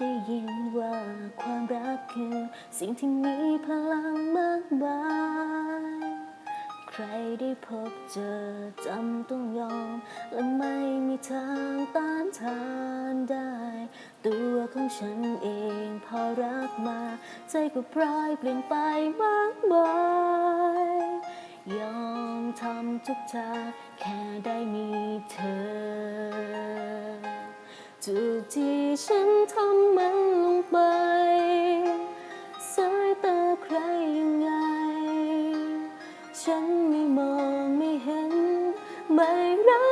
ได้ยินว่าความรักคือสิ่งที่มีพลังมากมาย ใครได้พบเจอจำต้องยอม และไม่มีทางต้านทานได้ ตัวของฉันเองพอรักมา ใจก็พลอยเปลี่ยนไปมากมายยอมทำทุกทางแค่ได้มีเธอ ทุกที่ฉันทำมันลงไป สายตาใครยังไง ฉันไม่มองไม่เห็นไม่รัก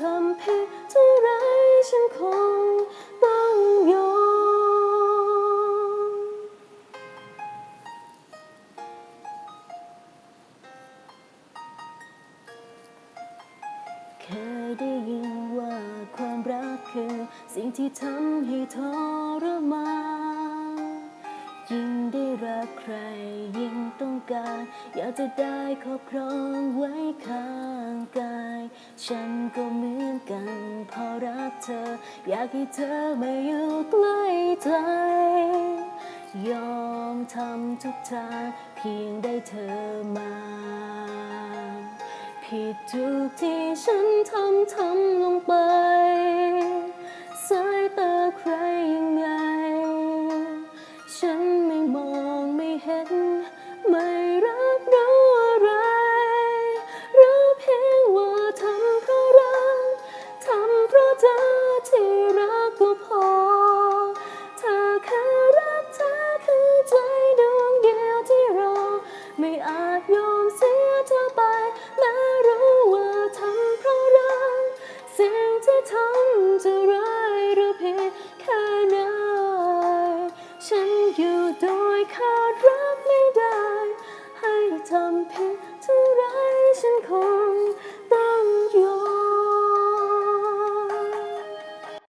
ทำผิดเท่าไรฉันคงต้องยอมเคยได้ยินว่าความรักคือสิ่งที่ทำให้ทรมาน ยิ่งได้รักใคร ยิ่งต้องการ อยากจะได้ครอบครองไว้ข้างกาย ฉันก็เหมือนกัน พอรักเธอ อยากให้เธอมาอยู่ใกล้ใจ ยอมทำทุกทางเพียงได้เธอมาผิดทุกที่ฉันทำทำลงไปากยอมเสียเธอไป แม้รู้ว่าทำเพราะรักสิ่งที่ทำจะร้ายหรือผิดแค่ไหนฉันอยู่โดยขาดรักไม่ได้ ให้ทำผิดเธอไร